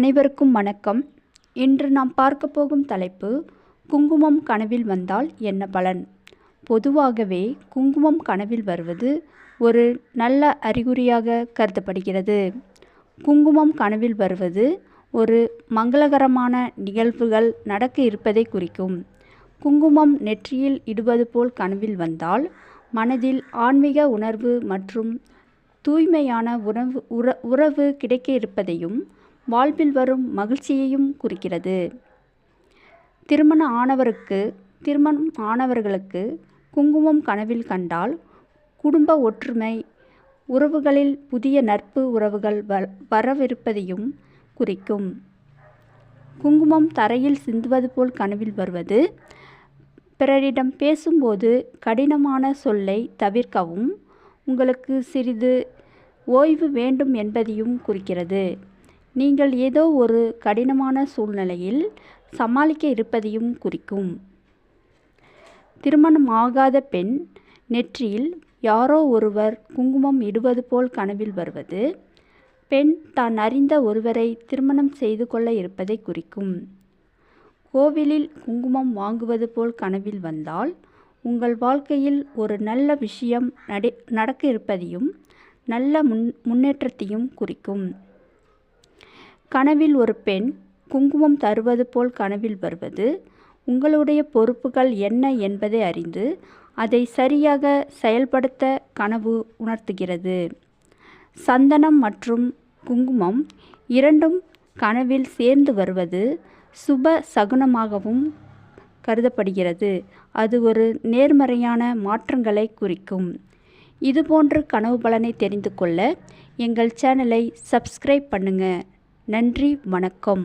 அனைவருக்கும் வணக்கம். இன்று நாம் பார்க்க போகும் தலைப்பு குங்குமம் கனவில் வந்தால் என்ன பலன்? பொதுவாகவே குங்குமம் கனவில் வருவது ஒரு நல்ல அறிகுறியாக கருதப்படுகிறது. குங்குமம் கனவில் வருவது ஒரு மங்களகரமான நிகழ்வுகள் நடக்க இருப்பதை குறிக்கும். குங்குமம் நெற்றியில் இடுவது போல் கனவில் வந்தால் மனதில் ஆன்மீக உணர்வு மற்றும் தூய்மையான உணவு உற உறவு கிடைக்க இருப்பதையும் வாழ்வில் வரும் மகிழ்ச்சியையும் குறிக்கிறது. திருமண ஆனவருக்கு திருமணம் ஆனவர்களுக்கு குங்குமம் கனவில் கண்டால் குடும்ப ஒற்றுமை உறவுகளில் புதிய நட்பு உறவுகள் வ வரவிருப்பதையும் குறிக்கும். குங்குமம் தரையில் சிந்துவது போல் கனவில் வருவது பிறரிடம் பேசும்போது கடினமான சொல்லை தவிர்க்கவும் உங்களுக்கு சிறிது ஓய்வு வேண்டும் என்பதையும் குறிக்கிறது. நீங்கள் ஏதோ ஒரு கடினமான சூழ்நிலையில் சமாளிக்க இருப்பதையும் குறிக்கும். திருமணம் ஆகாத பெண் நெற்றியில் யாரோ ஒருவர் குங்குமம் இடுவது போல் கனவில் வருவது பெண் தான் அறிந்த ஒருவரை திருமணம் செய்து கொள்ள இருப்பதை குறிக்கும். கோவிலில் குங்குமம் வாங்குவது போல் கனவில் வந்தால் உங்கள் வாழ்க்கையில் ஒரு நல்ல விஷயம் நடை நடக்க இருப்பதையும் நல்ல முன் முன்னேற்றத்தையும் குறிக்கும். கனவில் ஒரு பெண் குங்குமம் தருவது போல் கனவில் வருவது உங்களுடைய பொறுப்புகள் என்ன என்பதை அறிந்து அதை சரியாக செயல்படுத்த கனவு உணர்த்துகிறது. சந்தனம் மற்றும் குங்குமம் இரண்டும் கனவில் சேர்ந்து வருவது சுப சகுனமாகவும் கருதப்படுகிறது. அது ஒரு நேர்மறையான மாற்றங்களை குறிக்கும். இதுபோன்று கனவு பலனை தெரிந்து கொள்ள எங்கள் சேனலை சப்ஸ்கிரைப் பண்ணுங்கள் நன்றி வணக்கம்.